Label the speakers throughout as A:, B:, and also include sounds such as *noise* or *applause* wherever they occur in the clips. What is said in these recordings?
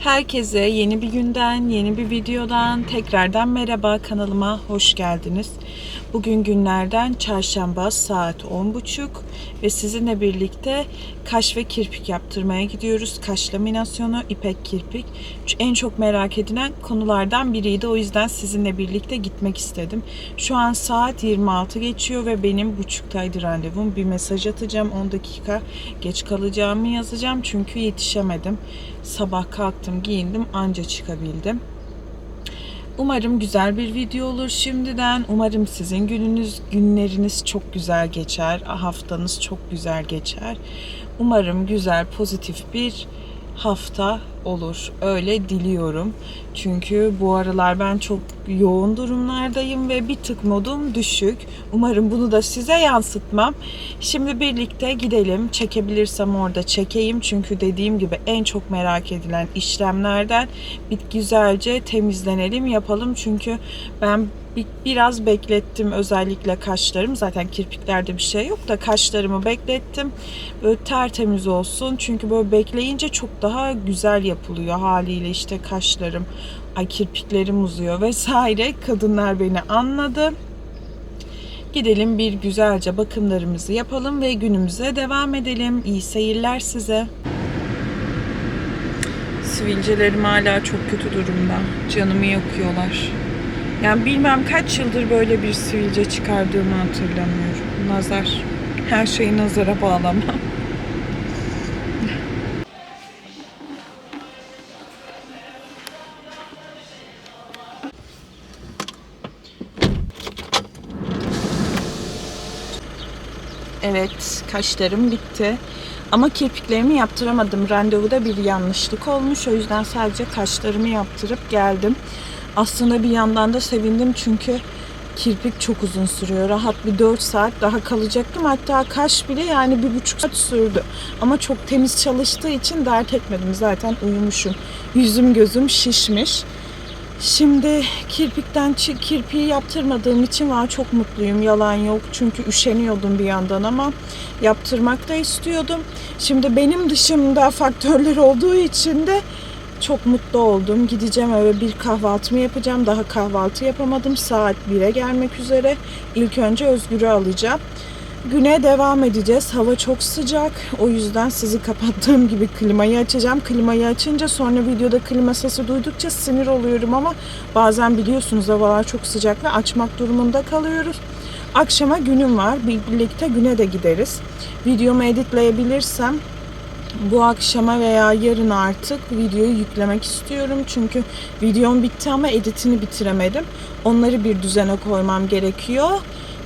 A: Herkese yeni bir günden, yeni bir videodan tekrardan merhaba kanalıma hoş geldiniz. Bugün günlerden çarşamba saat 10.30 ve sizinle birlikte kaş ve kirpik yaptırmaya gidiyoruz. Kaş laminasyonu, ipek kirpik. En çok merak edilen konulardan biriydi. O yüzden sizinle birlikte gitmek istedim. Şu an saat 26 geçiyor ve benim buçuktaydı randevum. Bir mesaj atacağım 10 dakika geç kalacağımı yazacağım çünkü yetişemedim. Sabah kalktım, giyindim, anca çıkabildim. Umarım güzel bir video olur şimdiden. Umarım sizin gününüz, günleriniz çok güzel geçer. Haftanız çok güzel geçer. Umarım güzel, pozitif bir hafta olur. Öyle diliyorum. Çünkü bu aralar ben çok yoğun durumlardayım ve bir tık modum düşük. Umarım bunu da size yansıtmam. Şimdi birlikte gidelim. Çekebilirsem orada çekeyim. Çünkü dediğim gibi en çok merak edilen işlemlerden bir güzelce temizlenelim, yapalım. Çünkü ben biraz beklettim özellikle kaşlarım. Zaten kirpiklerde bir şey yok da kaşlarımı beklettim. Böyle tertemiz olsun. Çünkü böyle bekleyince çok daha güzel yapılıyor haliyle işte kaşlarım, ay kirpiklerim uzuyor vesaire. Kadınlar beni anladı. Gidelim bir güzelce bakımlarımızı yapalım ve günümüze devam edelim. İyi seyirler size. Sivilcelerim hala çok kötü durumda. Canımı yakıyorlar. Yani bilmem kaç yıldır böyle bir sivilce çıkardığımı hatırlamıyorum. Nazar. Her şeyi nazara bağlama. *laughs* Evet, kaşlarım bitti. Ama kirpiklerimi yaptıramadım. Randevuda bir yanlışlık olmuş. O yüzden sadece kaşlarımı yaptırıp geldim. Aslında bir yandan da sevindim çünkü kirpik çok uzun sürüyor. Rahat bir 4 saat daha kalacaktım. Hatta kaş bile yani bir buçuk saat sürdü. Ama çok temiz çalıştığı için dert etmedim. Zaten uyumuşum. Yüzüm gözüm şişmiş. Şimdi kirpikten kirpiği yaptırmadığım için var çok mutluyum. Yalan yok. Çünkü üşeniyordum bir yandan ama yaptırmak da istiyordum. Şimdi benim dışımda *laughs* faktörler olduğu için de çok mutlu oldum. Gideceğim eve bir kahvaltımı yapacağım. Daha kahvaltı yapamadım. Saat 1'e gelmek üzere. İlk önce Özgür'ü alacağım. Güne devam edeceğiz. Hava çok sıcak. O yüzden sizi kapattığım gibi klimayı açacağım. Klimayı açınca sonra videoda klima sesi duydukça sinir oluyorum ama bazen biliyorsunuz havalar çok sıcak ve açmak durumunda kalıyoruz. Akşama günüm var. Birlikte güne de gideriz. Videomu editleyebilirsem bu akşama veya yarın artık videoyu yüklemek istiyorum. Çünkü videom bitti ama editini bitiremedim. Onları bir düzene koymam gerekiyor.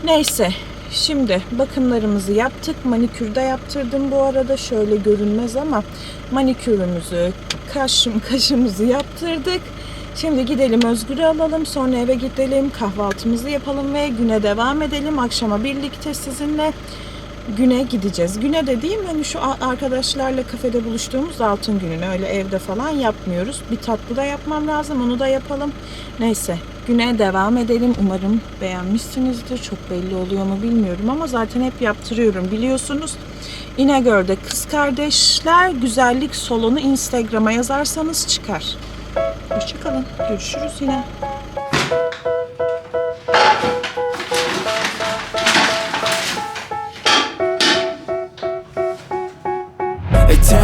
A: Neyse şimdi bakımlarımızı yaptık. Manikür de yaptırdım bu arada. Şöyle görünmez ama manikürümüzü, kaşım, *laughs* kaşımızı yaptırdık. Şimdi gidelim Özgür'ü alalım. Sonra eve gidelim. Kahvaltımızı yapalım ve güne devam edelim. Akşama birlikte sizinle güne gideceğiz. Güne dediğim hani şu arkadaşlarla kafede buluştuğumuz altın gününü öyle evde falan yapmıyoruz. Bir tatlı da yapmam lazım onu da yapalım. Neyse güne devam edelim. Umarım beğenmişsinizdir. Çok belli oluyor mu bilmiyorum ama zaten hep yaptırıyorum biliyorsunuz. İnegöl'de kız kardeşler güzellik salonu Instagram'a yazarsanız çıkar. Hoşçakalın. Görüşürüz yine.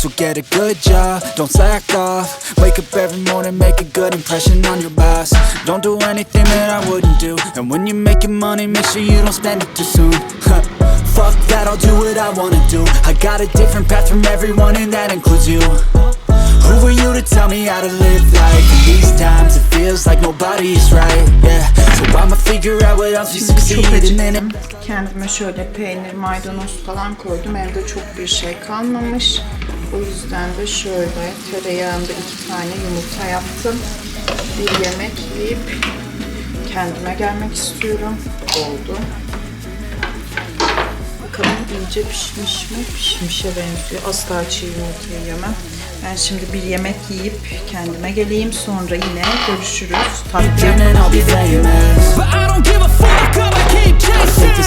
B: So get a good job, don't slack off. Wake up every morning, make a good impression on your boss. Don't do anything that I wouldn't do. And when you're making money, make sure you don't spend it too soon. Fuck that, I'll do what I wanna do. I got a different path from everyone and that includes you. Who are you to tell me how to live life? In these times it feels like nobody's right, yeah. So I'ma figure out what else you succeed and then
A: Kendime şöyle peynir, maydanoz falan koydum. Evde çok bir şey kalmamış. O yüzden de şöyle tereyağında iki tane yumurta yaptım. Bir yemek yiyip kendime gelmek istiyorum. Oldu. Bakalım iyice pişmiş mi? Pişmişe benziyor. Asla çiğ yumurtayı yemem. Ben şimdi bir yemek yiyip kendime geleyim. Sonra yine görüşürüz. Tatlı
B: Dreaming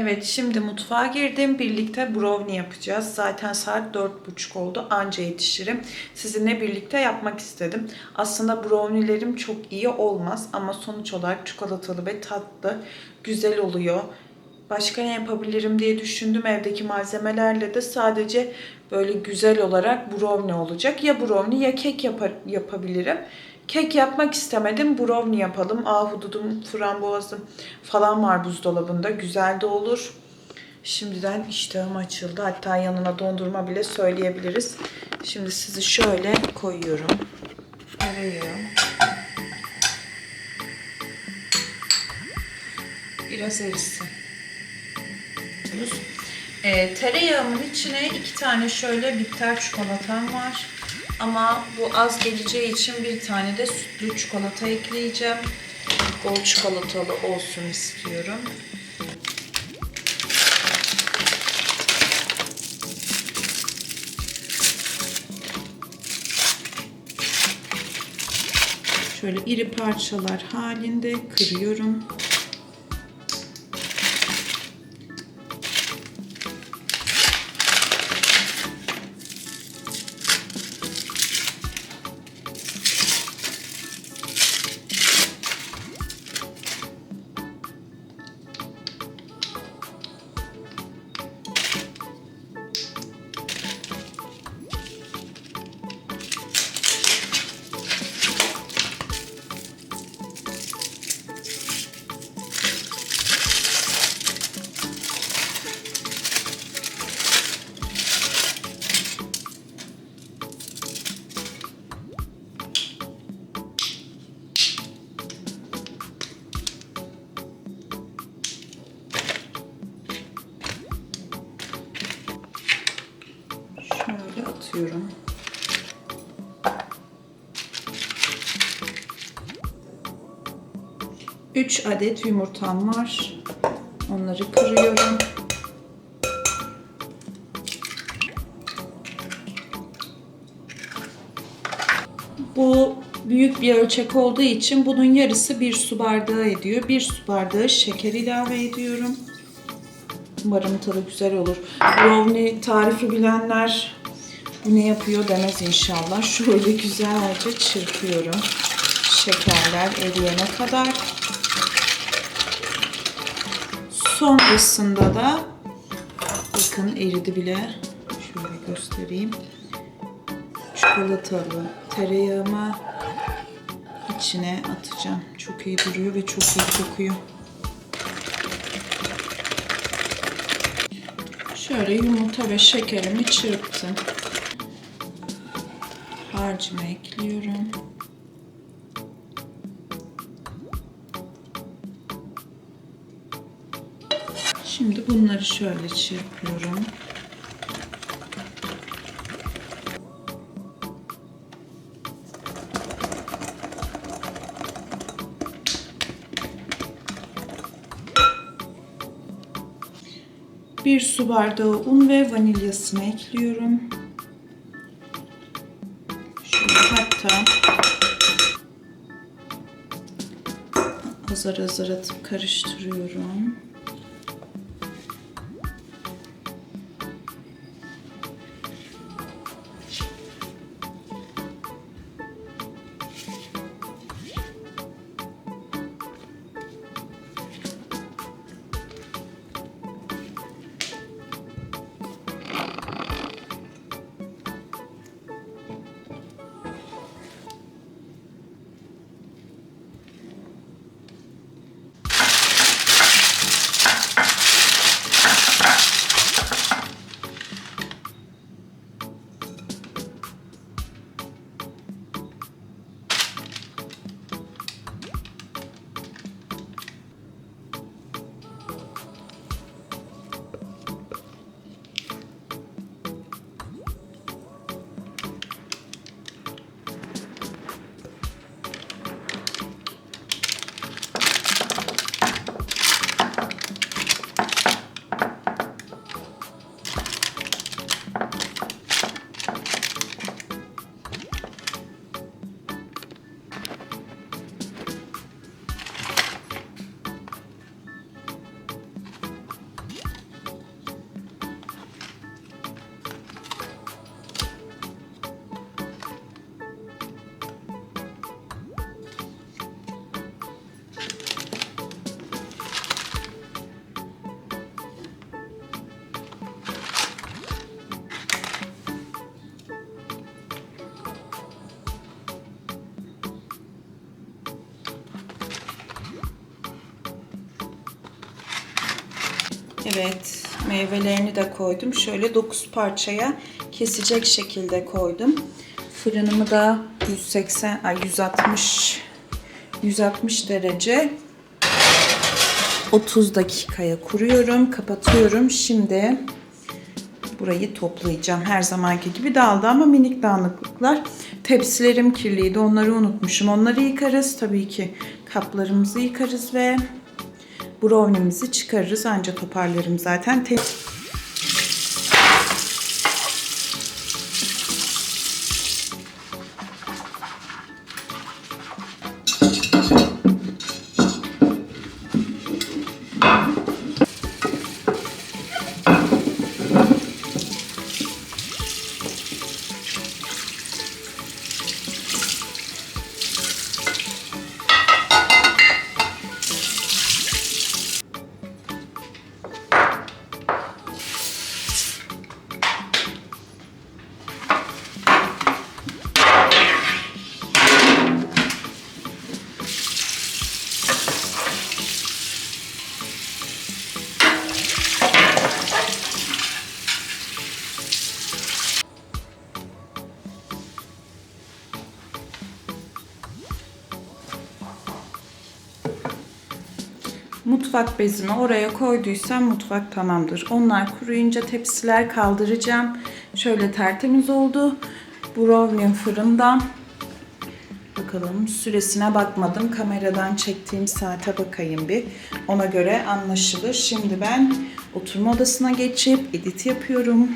A: Evet şimdi mutfağa girdim. Birlikte brownie yapacağız. Zaten saat dört buçuk oldu. Anca yetişirim. Sizinle birlikte yapmak istedim. Aslında brownielerim çok iyi olmaz ama sonuç olarak çikolatalı ve tatlı güzel oluyor. Başka ne yapabilirim diye düşündüm. Evdeki malzemelerle de sadece böyle güzel olarak brownie olacak. Ya brownie ya kek yapar, yapabilirim. Kek yapmak istemedim. Brownie yapalım. Ahududum, frambuazım falan var buzdolabında. Güzel de olur. Şimdiden iştahım açıldı. Hatta yanına dondurma bile söyleyebiliriz. Şimdi sizi şöyle koyuyorum. Arıyorum. Biraz erisin. E, tereyağımın içine iki tane şöyle bitter çikolatam var. Ama bu az geleceği için bir tane de sütlü çikolata ekleyeceğim. Bol çikolatalı olsun istiyorum. Şöyle iri parçalar halinde kırıyorum. Şöyle atıyorum. Üç adet yumurtam var. Onları kırıyorum. Bu büyük bir ölçek olduğu için bunun yarısı bir su bardağı ediyor. Bir su bardağı şeker ilave ediyorum. Umarım tadı güzel olur. Brownie tarifi bilenler bu ne yapıyor demez inşallah. Şöyle güzelce çırpıyorum. Şekerler eriyene kadar. Sonrasında da bakın eridi bile. Şöyle göstereyim. Çikolatalı tereyağımı içine atacağım. Çok iyi duruyor ve çok iyi kokuyor. Şöyle yumurta ve şekerimi çırptım. Harcımı ekliyorum. Şimdi bunları şöyle çırpıyorum. Bir su bardağı un ve vanilyasını ekliyorum. Hatta azar azar atıp karıştırıyorum. Evet, meyvelerini de koydum. Şöyle 9 parçaya kesecek şekilde koydum. Fırınımı da 180 ay 160 160 derece 30 dakikaya kuruyorum, kapatıyorum. Şimdi burayı toplayacağım. Her zamanki gibi dağıldı ama minik dağınıklıklar. Tepsilerim kirliydi. Onları unutmuşum. Onları yıkarız. Tabii ki kaplarımızı yıkarız ve brownie'mizi çıkarırız. Anca toparlarım zaten. Te- Mutfak bezimi oraya koyduysam mutfak tamamdır. Onlar kuruyunca tepsiler kaldıracağım. Şöyle tertemiz oldu. Brownie fırından. Bakalım süresine bakmadım. Kameradan çektiğim saate bakayım bir. Ona göre anlaşılır. Şimdi ben oturma odasına geçip edit yapıyorum.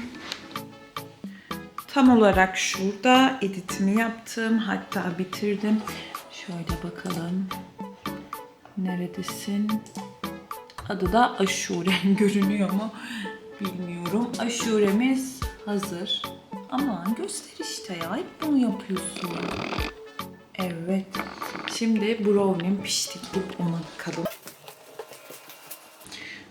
A: Tam olarak şurada editimi yaptım. Hatta bitirdim. Şöyle bakalım. Neredesin? Adı da Aşure. *laughs* Görünüyor mu? Bilmiyorum. Aşuremiz hazır. Aman göster işte ya. Hep bunu yapıyorsun. Evet. Şimdi brownie'm pişti. Gidip ona bakalım.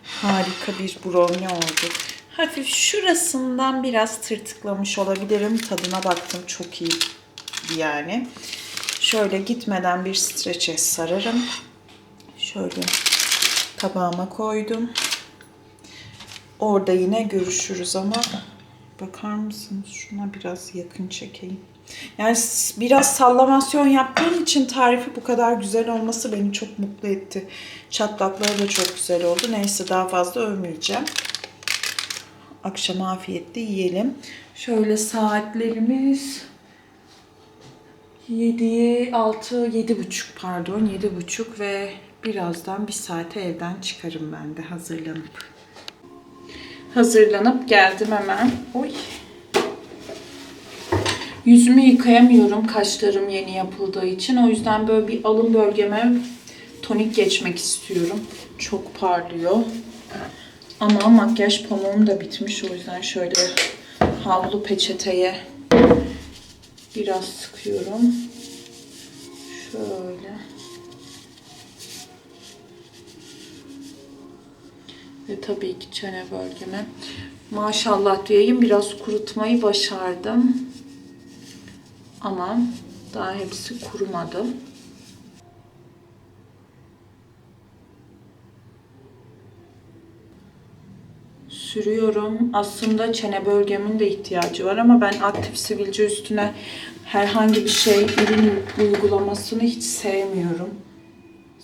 A: Harika bir brownie oldu. Hafif şurasından biraz tırtıklamış olabilirim. Tadına baktım çok iyi yani. Şöyle gitmeden bir streçe sararım. Şöyle tabağıma koydum. Orada yine görüşürüz ama bakar mısınız? Şuna biraz yakın çekeyim. Yani biraz sallamasyon yaptığım için tarifi bu kadar güzel olması beni çok mutlu etti. Çatlakları da çok güzel oldu. Neyse daha fazla övmeyeceğim. Akşam afiyetle yiyelim. Şöyle saatlerimiz 7'ye 6, 7.30 pardon 7.30 ve birazdan bir saate evden çıkarım ben de hazırlanıp. Hazırlanıp geldim hemen. Oy. Yüzümü yıkayamıyorum kaşlarım yeni yapıldığı için. O yüzden böyle bir alın bölgeme tonik geçmek istiyorum. Çok parlıyor. Ama makyaj pamuğum da bitmiş. O yüzden şöyle havlu peçeteye biraz sıkıyorum. Şöyle. Ve tabii ki çene bölgeme. Maşallah diyeyim biraz kurutmayı başardım. Ama daha hepsi kurumadı. sürüyorum. Aslında çene bölgemin de ihtiyacı var ama ben aktif sivilce üstüne herhangi bir şey ürün uygulamasını hiç sevmiyorum.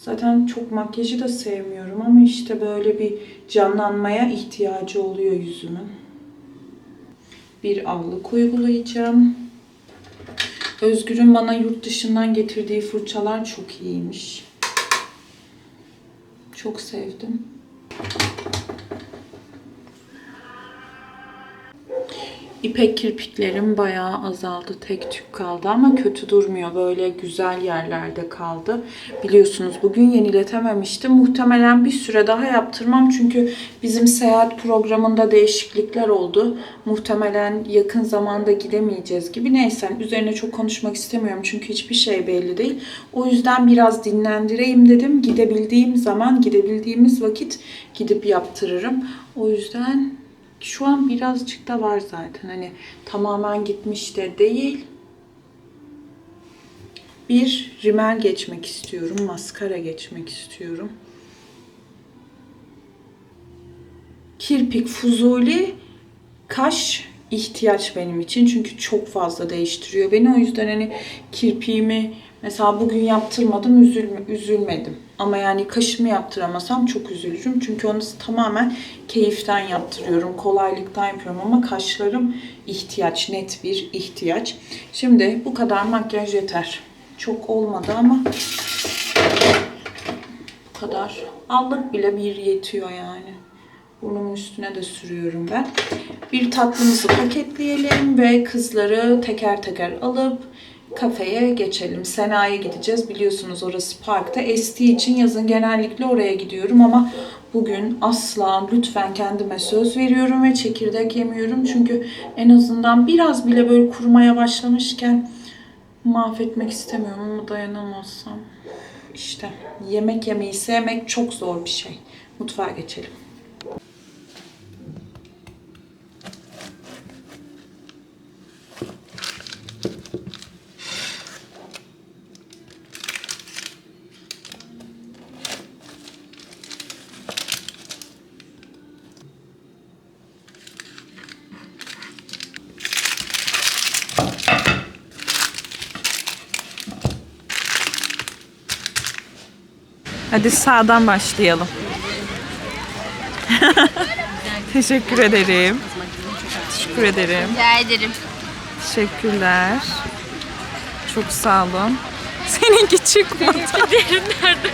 A: Zaten çok makyajı da sevmiyorum ama işte böyle bir canlanmaya ihtiyacı oluyor yüzümün. Bir allık uygulayacağım. Özgür'ün bana yurt dışından getirdiği fırçalar çok iyiymiş. Çok sevdim. İpek kirpiklerim bayağı azaldı. Tek tük kaldı ama kötü durmuyor. Böyle güzel yerlerde kaldı. Biliyorsunuz bugün yeniletememiştim. Muhtemelen bir süre daha yaptırmam. Çünkü bizim seyahat programında değişiklikler oldu. Muhtemelen yakın zamanda gidemeyeceğiz gibi. Neyse üzerine çok konuşmak istemiyorum. Çünkü hiçbir şey belli değil. O yüzden biraz dinlendireyim dedim. Gidebildiğim zaman, gidebildiğimiz vakit gidip yaptırırım. O yüzden şu an birazcık da var zaten. Hani tamamen gitmiş de değil. Bir rimel geçmek istiyorum. Maskara geçmek istiyorum. kirpik, fuzuli, kaş ihtiyaç benim için. Çünkü çok fazla değiştiriyor beni. O yüzden hani kirpiğimi mesela bugün yaptırmadım, üzülme, üzülmedim. Ama yani kaşımı yaptıramasam çok üzülürüm. Çünkü onu tamamen keyiften yaptırıyorum. Kolaylıktan yapıyorum ama kaşlarım ihtiyaç, net bir ihtiyaç. Şimdi bu kadar makyaj yeter. Çok olmadı ama bu kadar. Allık bile bir yetiyor yani. Burnumun üstüne de sürüyorum ben. Bir tatlımızı paketleyelim ve kızları teker teker alıp kafeye geçelim. Sena'ya gideceğiz. Biliyorsunuz orası parkta. Estiği için yazın genellikle oraya gidiyorum ama bugün asla lütfen kendime söz veriyorum ve çekirdek yemiyorum. Çünkü en azından biraz bile böyle kurumaya başlamışken mahvetmek istemiyorum ama dayanamazsam. İşte yemek yemeyi sevmek çok zor bir şey. Mutfağa geçelim. Hadi sağdan başlayalım. *laughs* Teşekkür ederim. Teşekkür ederim.
C: Rica ederim.
A: Teşekkürler. Çok sağ olun. *laughs* Seninki çıkmadı.
C: nerede?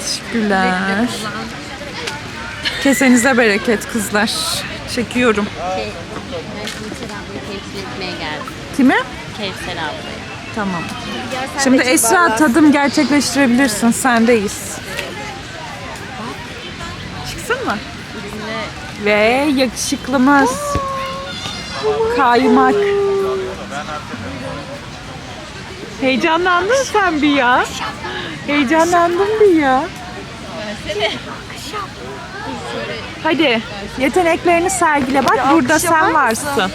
A: Teşekkürler. Kesenize bereket kızlar. Çekiyorum.
C: Şey, ben Kevser ablayı temsil etmeye geldim.
A: Kimi?
C: Kevser ablayı.
A: Tamam. Şimdi Esra tadım gerçekleştirebilirsin. Sendeyiz. Çıksın mı? Ve yakışıklımız. Kaymak. Heyecanlandın sen bir ya. Heyecanlandın bir ya. Hadi yeteneklerini sergile. Bak burada sen varsın.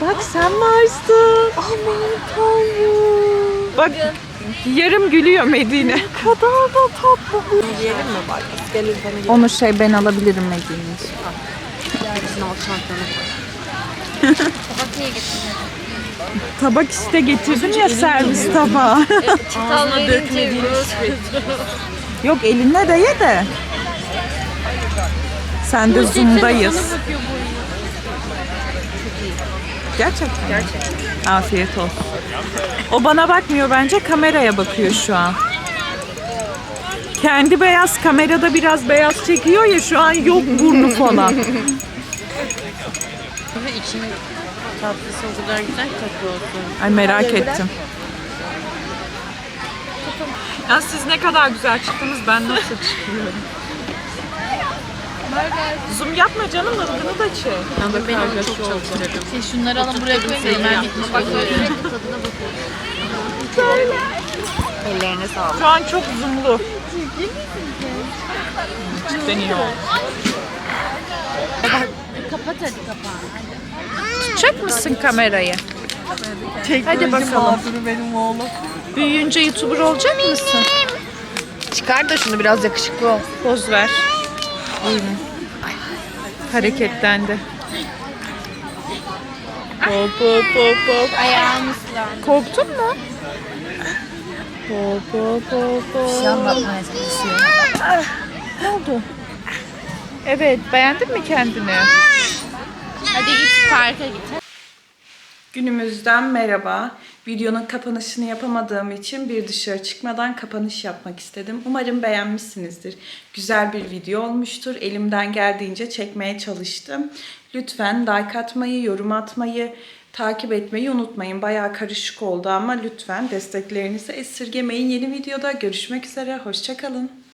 A: Bak sen varsın. Aman tanrım. Bak yarım gülüyor Medine. Ne kadar da tatlı. Yiyelim mi bak? Onu şey ben alabilirim Medine'ciğim.
C: Bizim alt çantanı koy. *laughs* Tabak niye getirdin?
A: Tabak işte getirdim ya servis tabağı. *laughs*
C: Ağzına dökmediğiniz
A: Yok elinle de ye de. Sen de zoom'dayız. Gerçekten. Gerçekten. Afiyet olsun. O bana bakmıyor bence kameraya bakıyor şu an. Kendi beyaz kamerada biraz beyaz çekiyor ya şu an yok burnu falan. *laughs*
C: Ve için tatlısı o kadar güzel tatlı olsun.
A: Ay merak ettim. Ya siz ne kadar güzel çıktınız ben nasıl çıkıyorum? *laughs* Zoom yapma canım ılgını da çek.
C: Ben onu çok çalıştırdım. Siz şunları alın buraya koyun. Hemen gitmiş bak böyle tadına bakıyorum. Ellerine sağlık.
A: Şu an çok zoomlu. Cidden iyi oldu.
C: Kapat hadi kapağını.
A: Tutacak mısın kamerayı? Hadi bakalım.
D: benim oğlum.
A: Büyüyünce YouTuber olacak mısın?
D: Çıkar da şunu biraz yakışıklı ol.
A: Poz ver. Buyurun. Hareketlendi. Hop hop hop hop.
C: Ayağımı ıslan.
A: Korktun mu? Hop hop hop hop.
D: anlatmaya çalışıyor.
A: Ne oldu? Evet, beğendin mi kendini?
C: Hadi git parka git.
A: Günümüzden merhaba. Videonun kapanışını yapamadığım için bir dışarı çıkmadan kapanış yapmak istedim. Umarım beğenmişsinizdir. Güzel bir video olmuştur. Elimden geldiğince çekmeye çalıştım. Lütfen like atmayı, yorum atmayı, takip etmeyi unutmayın. Bayağı karışık oldu ama lütfen desteklerinizi esirgemeyin. Yeni videoda görüşmek üzere. Hoşçakalın.